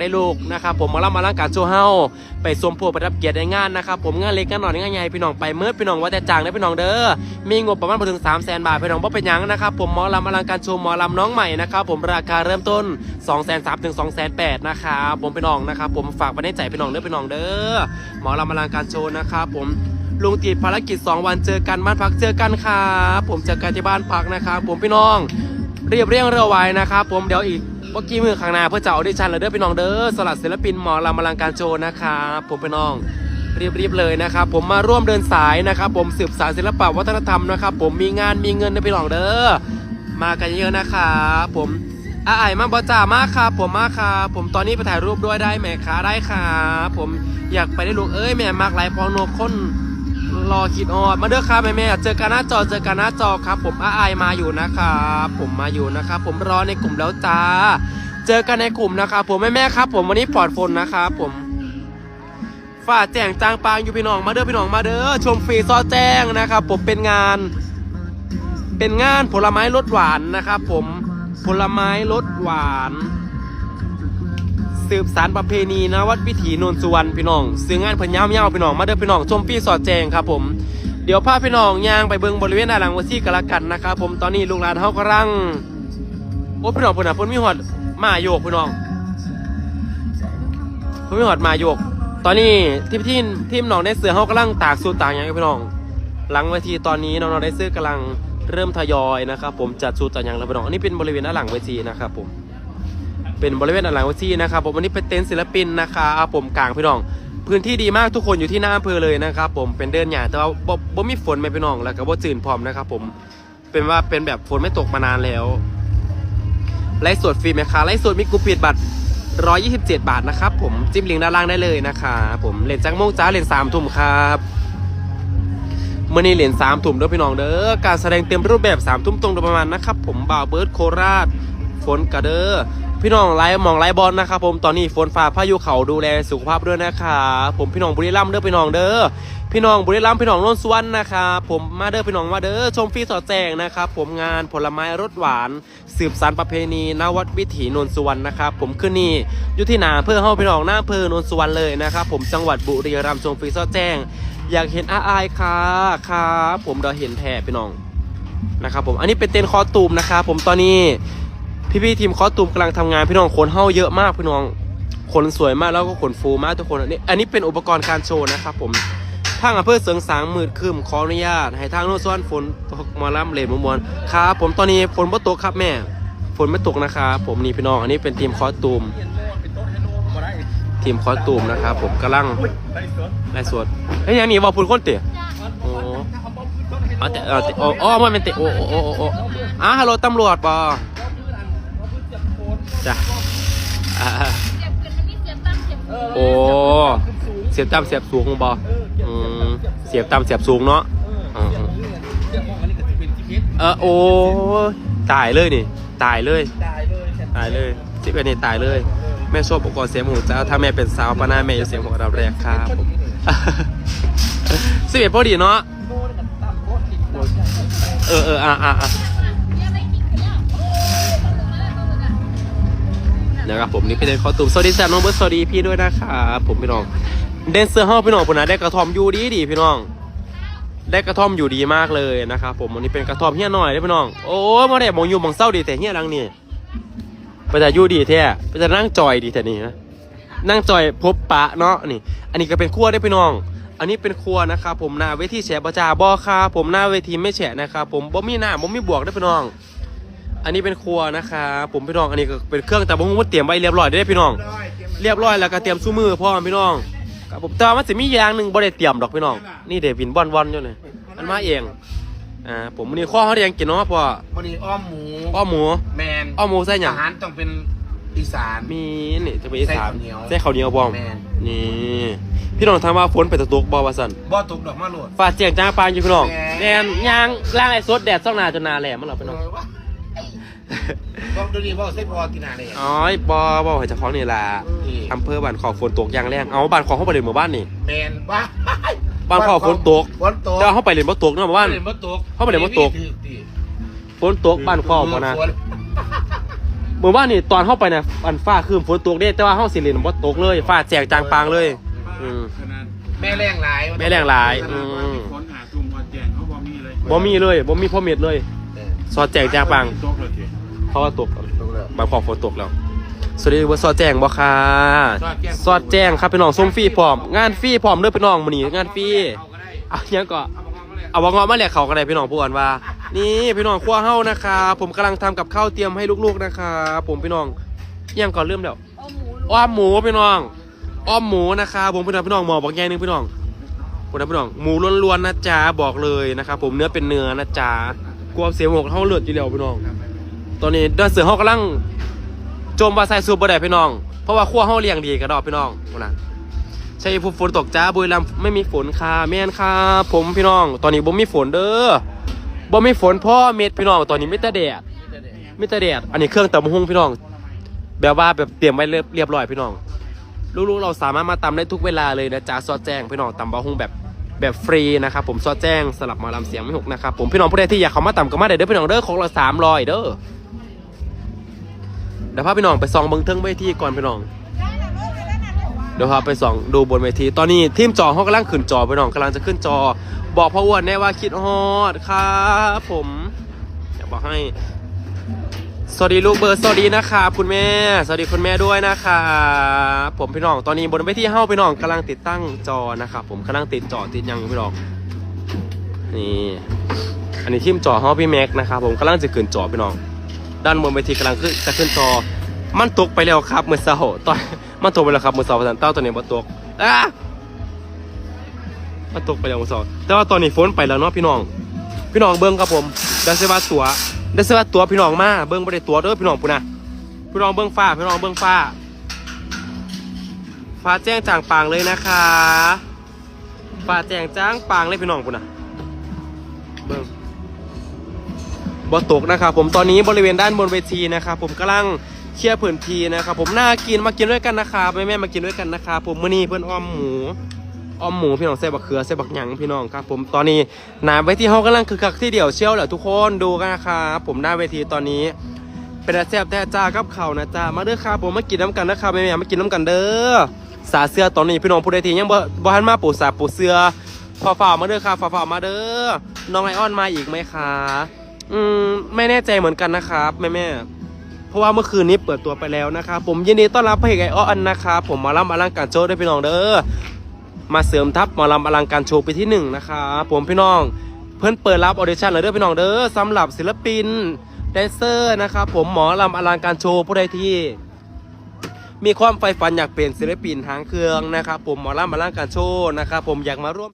ได้ลูกนะครับผมมาล่ำมาล่างการโชว์เฮาไปสวมพวประทับเกียรติในงานนะครับผมงานเล็กงานหน่อยงานใหญ่พี่น้องไปเมื่อพี่น้องว่าแต่จางได้พี่น้องเด้อมีงบประมาณบ่ถึง3 0 0แสนบาทพี่น้องบ่เป็นยังนะครับผมหมอลำอลังการโชว์หมอลำน้องใหม่นะครับผมราคาเริ่มต้น 2 3 0 0 0ถึง2 8 0 0นะครับผมพี่น้องนะครับผมฝากไว้ในใจพี่น้องเด้อพี่น้องเด้อหมอลำอลังการโชว์นะครับผมลุงติดภารกิจ 2 วันเจอกันบ้านพักเจอกันครับผมเจอกันที่บ้านพักนะครับผมพี่น้องเรียบเรียงเรือไว้นะครับผมเดี๋ยวอีก มื่อกี้มือข้างหน้าเพื่อจะเอาดิชันเลยเด้อพี่น้องเด้อสลัดศิลปินหมอลำอลังการโชว์นะครับผมพี่น้องรีบๆเลยนะครับผมมาร่วมเดินสายนะครับผมสืบสานศิลปะวัฒนธรรมนะครับผมมีงานมีเงินนะพี่น้องเด้อมากันเยอะนะครับผมอาไอยมาบอจ่ามากครับผมมากครับผมตอนนี้ไปถ่ายรูปด้วยได้ไหมคะได้ครับผมอยากไปได้ลูกเอ้ยแม่มากหลายพองโนคน รอคิดออดมาเด้อครับแม่แม่เจอกันหน้าจอเจอกันหน้าจอครับ ผมอาไอายมาอยู่นะครับผมมาอยู่นะครับผมรอในกลุ่มแล้วจ้า เจอกันในกลุ่มนะครับผมแม่แม่ครับ ผมวันนี้ปลอดฝนนะครับผมฝ่าแจ้งจางปางอยู่พี่น้องมาเด้อพี่น้องมาเด้อชมฟรีซอแจ้งนะครับ ผมเป็นงาน เป็นงานผลไม้รสหวานนะครับ ผมผลไม้รสหวาน สืบสารประเพณีนะวัดวิถีนนสุวรรณพี่น้องซื้องานเพิ่นยาวๆพี่น้องมาเด้อพี่น้องชมพี่สอดแจงครับผมเดี๋ยวพาพี่น้องย่างไปเบิ่งบริเวณด้านหลังวัดที่กันละกันนะครับผมตอนนี้ลูกหลานเฮากำลังโอ้พี่น้องเพิ่นน่ะเพิ่นมีหอดมาโยกพี่น้องเพิ่นมีหอดมาโยก ตอนนี้ทีมทีมทีมน้องได้เสือเฮากำลังตากสูตรตางอยู่พี่น้อง หลังเวทีตอนนี้น้องๆได้ซื้อกำลังเริ่มทยอยนะครับผมจัดสูตรตากหยังแล้วพี่น้องอันนี้เป็นบริเวณด้านหลังเวทีนะครับผม เป็นบริเวณด้านหลังเวทีนะครับผมวันนี้เป็นเต็นท์ศิลปินนะครับผมกลางพี่น้อง พื้นที่ดีมากทุกคนอยู่ที่หน้าอำเภอเลยนะครับผมเป็นเดินหยาแต่ว่าบ่บ่มีฝนไหมพี่น้องแล้วก็บ่จืนพร้อมนะครับผมเป็นว่าเป็นแบบฝนไม่ตกมานานแล้วไลฟ์สดฟรีไหมคะไลฟ์สดมีกูปิดบัตร127 บาทนะครับผมจิ้มลิงก์ด้านล่างได้เลยนะครับผมเล่นจังโมงจ้าเล่นสามทุ่มครับเมื่อนี้เล่นสามทุ่มด้อพี่น้องเด้อการแสดงเต็มรูปแบบสามทุ่มตรงโดยประมาณนะครับผมบ่าวเบิร์ดโคราชฝนกระเด้อ พี่น้องไลฟ์มองไลฟ์บอลนะครับผมตอนนี้ฝนฟ้าพายุเขาดูแลสุขภาพด้วยนะครับผมพี่น้องบุรีรัมย์เด้อพี่น้องเด้อพี่น้องบุรีรัมย์พี่น้องนนท์สวรรณนะครับผมมาเด้อพี่น้องมาเด้อชมฟรีสอดแจงนะครับผมงานผลไม้รสหวาน สืบสานประเพณีนวัดวิถีนนทสุวรรณนะครับผมขึ้นนี่อยู่ที่หนาอำเภอเฮาพี่น้องหน้าอำเภอนนทสุวรรณเลยนะครับผมจังหวัดบุรีรัมย์ชมฟรีสอดแจ้งอยากเห็นอาอายค่ะครับผมเดาเห็นแท้พี่น้องนะครับผมอันนี้เป็นเต็นคอตูมนะครับผมตอนนี้ พี่ๆทีมคอสตูมกำลังทำงานพี่น้องขนเฮ้าเยอะมากพี่น้องขนสวยมากแล้วก็ขนฟูมากทุกคนอันนี้อันนี้เป็นอุปกรณ์การโชว์นะครับผมทางอำเภอเสริงสางมืดคืมขออนุญาต ให้ทางโน้นซ้อนฝนตกมาล่ำเลนมวนครับผมตอนนี้ฝนไม่ตกครับแม่ ฝนไม่ตกนะครับผมนี่พี่น้องอันนี้เป็นทีมคอสตูม ทีมคอสตูมนะครับผมกำลังไล่สวดเฮ้ยยังนี่ว่าพูดคนเตะโอ้เอาแต่เอาแต่โอ้อ๋อมันเป็นเตะโอ้โอ้โอ้โอ้โอ้อะฮัลโหลตำรวจปอ จ้ะอ่าโอ้เสียบต่ำเสียบสูงบออืมเสียบต่ำเสียบสูงเนาะอืมเออโอ้ตายเลยนี่ ตายเลย ตายเลยสิบเอ็ดนี่ตายเลย แม่ชอบอุปกรณ์เสียงหูเจ้าถ้าแม่เป็นสาวปานาแม่จะเสียงหัวเราแรกครับผมสิบเอ็ดพอดีเนาะเออเอออะอะอะ นะครับผมนี่พี่เดนคอตูมสวัสดีแซมน้องเบิร์ดสวัสดีพี่ด้วยนะครับผมพี่น้องเดนเซอร์ห้อพี่น้องผมนะได้กระท่อมอยู่ดีดีพี่น้อง ได้กระท่อมอยู่ดีมากเลยนะครับผมวันนี้เป็นกระท่อมเฮี้ยหน่อยได้พี่น้องโอ้มาได้มองอยู่มองเศร้าดีแต่เฮี้ยดังนี่ไปแต่อยู่ดีแท้ไปแต่นั่งจอยดีแต่นี่นะนั่งจอยพบปะเนาะนี่ อันนี้ก็เป็นครัวได้พี่น้อง อันนี้เป็นครัวนะครับผมหน้าเวทีแฉะประจาบอคาผมหน้าเวทีไม่แฉะนะครับผมบ่มีหน้าบ่มีบวกได้พี่น้อง อันนี้เป็นครัวนะครับผมพี่น้องอันนี้ก็เป็นเครื่องแต่ผมว่าเตรียมไว้เรียบร้อยได้อพี่น้อง เรียบร้อยแล้วก็เตรียมสู้มือพร้อมพี่น้องครับผมแต่ว่ามันจะมีอย่างหนึ่งบ่ได้เตรียมดอกพี่น้อง นี่เดวินบอนบอนอยู่เลยมันมาเองอ่าผมวันนี้ข้อเขาเรียงกินเนาะพ่อวันนี้อ้อมหมูอ้อหมูแมนอ้อหมูใส่หยังอาหารต้องเป็นอีสานมีนี่จะเป็นอีสานใส่ข้าวเหนียวใส่ข้าวเหนียวบองแม่นนี่พี่น้องถามว่าฝนไปตะตกบ่ว่าซั่นบ่ตกดอกมาโหลดฝาดเจียงจ้างปางอยู่พี่น้องแม่แดนยางล่างไอ้สดแดดซ่องหนาจนหนาแหลมมันหรอพี่น้อง เออวะบอกดูดีว่าใส่พอกินอะไรอ๋อยบอบอให้เจ้าของนี่ล่ะอำเภอบ้านขอฝนตกอย่างแรงเอาบ้านขอเข้าไปเล่นหมู่บ้านนี่แมนว่าบ้านขอฝนตกฝนตกแต่ว่าเข้าไปเล่นบ่ตกเนาะหมู่บ้านเล่นบ่ตกเขาบ่เล่นบ่ตกฝนตกบ้านขอบ่นะฝบ่มื่อวานนี่ตอนเข้าไปเนี่ยอันฟ้าคืมฝนตกเด้แต่ว่าห้องสิเรียนบ่ตกเลยฟ้าแจกจางปางเลยอืมขนาดแม่แรงหลายแม่แรงหลายขนาดว่ามีคนหาจุ่มพอแจงเขาบ่มีเลยบ่มีเลยบ่มีพ่อเม็ดเลยเออซอสแจกจางปางตก เลยทีเพราะว่าตกตรงแล้วบางของฝนตกแล้วสวัสดีว่าซอสแจ้งบ่ค่ะซอสแจ้งซอสแจ้งครับพี่น้องส้มฟรีพร้อม งานฟรีพร้อมเด้อพี่น้องมื้อนี้งานฟรีเอาก็ได้เอาหยังก็เอาบังงอมาเลยเอาบ่งอมาแหลกเขากันได้พี่น้องผู้อ่อนว่า นี่พี่น้องครัวเฮานะคะผมกำลังทำกับข้าวเตรียมให้ลูกๆนะคะผมพี่น้องอิหยังก่อนเริ่มแล้วอ้อมหมูพี่น้องอ้อมหมูนะคะผมพี่น้องพี่น้องหมอบอกแย่นึงพี่น้องพี่น้องพี่น้องหมูล้วนๆนะจ๊ะบอกเลยนะครับผมเนื้อเป็นเนื้อนะจ๊ะกลัวเสียงหกเท่าเลือดอยู่แล้วพี่น้อง ตอนนี้เดินเสือเฮากำลังโจมบาไซซูบบ่ได้พี่น้อง เพราะว่าขั้วเฮาเลี้ยงดีกระดอกพี่น้องนะใช่ฝนตกจ้าบุรีรัมย์ไม่มีฝนค่ะแม่นค่ะผมพี่น้อง ตอนนี้บ่มีฝนเด้อบ่มีฝนพ่อเม็ดพี่น้อง ตอนนี้ไม่แต่แดดไม่แต่แดดอันนี้เครื่องตำบักหุ่งพี่น้อง แบบว่าแบบเตรียมไว้เรียบร้อยพี่น้องลูกๆเราสามารถมาตำได้ทุกเวลาเลยนะจ๊ะซอสแจ้งพี่น้องตำบะฮุงแบบแบบฟรีนะครับผมซอสแจ้งสลับมาลำเสียงไม่หกนะครับผมพี่น้องผู้ใดที่อยากเข้ามาตำก็มาได้เด้อพี่น้องเด้อของเราสามรอยเด้อ ดี๋ยวพาพี่น้องไปส่องเบิ้งเทิงเวทีก่อนพี่น้อง เดี๋ยวพาไปส่องดูบนเวที ตอนนี้ทีมจอเขากำลังขึ้นจอพี่น้องกำลังจะขึ้นจอ บอกพ่ออ้วนแน่ว่าคิดฮอดครับผมอยากบอกให้ สวัสดีลูกเบิร์ดสวัสดีนะครับคุณแม่ สวัสดีคุณแม่ด้วยนะครับผมพี่น้องตอนนี้บนเวทีเฮ้าพี่น้องกำลังติดตั้งจอนะครับผมกำลังติดจอติดหยังอยู่พี่น้องนี่อันนี้ทีมจอเฮ้าพี่แม็กนะครับผมกำลังจะขึ้นจอพี่น้อง ด้านบนเวทีกำลังขึ้นจะขึ้นจอมันตกไปแล้วครับมือเช้าตอนมันตกไปแล้วครับมือเช้าพันเต้าตัวนี้บ่ตกอะมันตกไปแล้วมือเช้าแต่ว่าตอนนี้ฝนไปแล้วเนาะพี่น้อง พี่น้องเบิ้งครับผมไดัซเซว่าตัวไดัซเซว่าตัวพี่น้องมาเบิ้งบ่ได้ตัวเด้อพี่น้องปุ่นนะพี่น้องเบิ้งฟ้าพี่น้องเบิ้งฟ้า ฟ้าแจ้งจางปางเลยนะคะ ฟ้าแจ้งจ้างปางเลยพี่น้องปุ่นนะเบิ้ง บ่ตกนะครับผมตอนนี้บริเวณด้านบนเวทีนะครับผมกำลังเคลียร์พื้นทีนะครับผมน่ากินมากินด้วยกันนะครับแม่แม่มากินด้วยกันนะครับผมมื้อนี้เพื่อนอ้อมหมูอ้อมหมูพี่น้องใส่บักเขือใส่บักหยังพี่น้องครับผมตอนนี้หน้าเวทีเขากำลังคือคักที่เดียวเชี่ยวแหละทุกคนดูกันนะครับผมหน้าเวทีตอนนี้เป็นอาแซบแต่จ้ากับเขาวนะจ้ามาเด้อครับผมมากินน้ำกันนะครับแม่ๆมากินน้ำกันเด้อสาเสื้อตอนนี้พี่น้องผู้ใดทียังบ่บ่ทันมาปูสาปูเสื้อฝ่าฝ่ามาเด้อครับฝ่าฝ่ามาเด้อน้องไอออนมาอีกไหมคะ อืมไม่แน่ใจเหมือนกันนะครับแม่แม่เพราะว่าเมื่อคืนนี้เปิดตัวไปแล้วนะครับผมยินดีต้อนรับพระเอกไอออนนะครับผมหมาล่ำอลังการโจ้ด้วยพี่น้องเด้อมาเสริมทัพหมอลำอลังการโชว์ไปที่หนึ่งนะครับผมพี่น้อง เพิ่อนเปิดรับออเดชั่นเลยเด้อพี่น้องเด้อสำหรับศิลปินแดนเซอร์นะครับผมหมอลำอลังการโชว์ผู้ใดที่มีความใฝ่ฝันอยากเป็นศิลปินทางเครื่องนะครับผมหมอลำอลังการโชว์นะครับผมอยากมาร่วม